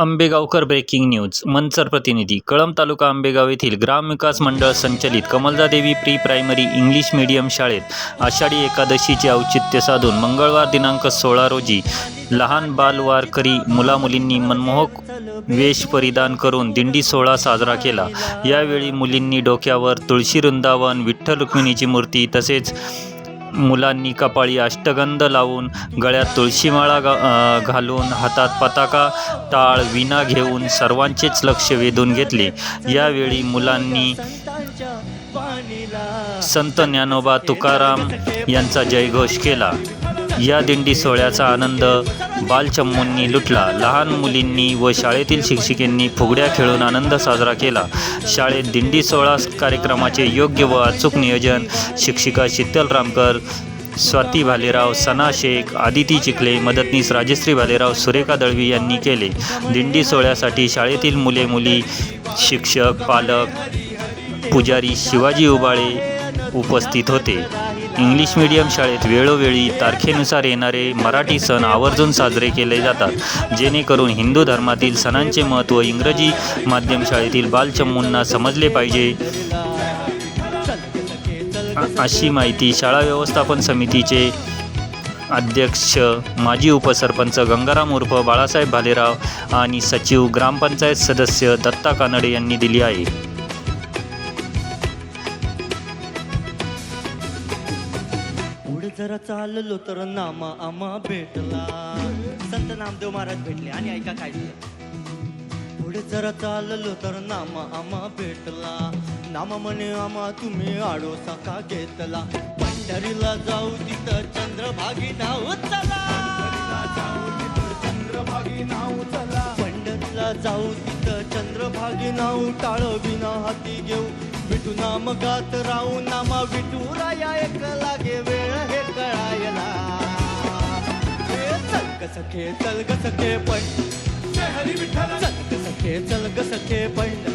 Ambegaonkar breaking news Manchar प्रतिनिधी कळंब तालुका आंबेगाव येथील ग्रामविकास मंडळ संचलित Kamaladevi pre primary English medium शाळेत आषाढी एकादशीचे औचित्य साधून मंगळवार दिनांक सोळा रोजी लहान बालवारकरी मुलामुलींनी मनमोहक वेश परिधान करून दिंडी सोहळा साजरा केला. यावेळी मुलींनी डोक्यावर तुळशी वृंदावन विठ्ठल रुक्मिणीची मूर्ती तसेच मुलांनी कपाळी अष्टगंध लावून गळ्यात तुळशीमाळा गा घालून हातात पताका टाळ विणा घेऊन सर्वांचेच लक्ष वेधून घेतले. यावेळी मुलांनी संत ज्ञानोबा तुकाराम यांचा जयघोष केला. या दिंडी सोहळ्याचा आनंद. बालचम्मूंनी लुटला. लहान मुलींनी व शाळेतील शिक्षिकेंनी फुगड्या खेळून आनंद साजरा केला. शाळेत दिंडी सोहळा कार्यक्रमाचे योग्य व अचूक नियोजन शिक्षिका शीतल रामकर स्वाती भालेराव सना शेख आदिती चिखले मदतनीस राजश्री भालेराव सुरेखा दळवी यांनी केले. दिंडी सोहळ्यासाठी शाळेतील मुले मुली शिक्षक पालक पुजारी शिवाजी उबाळे उपस्थित होते. इंग्लिश मीडियम शाळेत वेळोवेळी तारखेनुसार येणारे मराठी सण आवर्जून साजरे केले जातात जेणेकरून हिंदू धर्मातील सणांचे महत्त्व इंग्रजी माध्यम शाळेतील बालचमूंना समजले पाहिजे. अशी माहिती शाळा व्यवस्थापन समितीचे अध्यक्ष माजी उपसरपंच गंगाराम उर्फ बाळासाहेब भालेराव आणि सचिव ग्रामपंचायत सदस्य दत्ता कानडे यांनी दिली आहे. जरा चाललो तर नामा आमा भेटला. संत नामदेव महाराज भेटले. आणि ऐका काय झालं? पुढे जरा चाललो तर नामा आमा भेटला. नामा म्हणे आमा तुम्ही आडोसा का घेतला. पंढरीला जाऊ तिथं चंद्रभागी नाव चला. चंद्रभागी नाव चला पंढरीला जाऊ तिथं चंद्रभागी नाव टाळविना हाती घेऊ. विठू नाम गात राहू नामा विठू राया एक लागे सखे चल ग सखे पण चल ग सखे चल ग सखे पण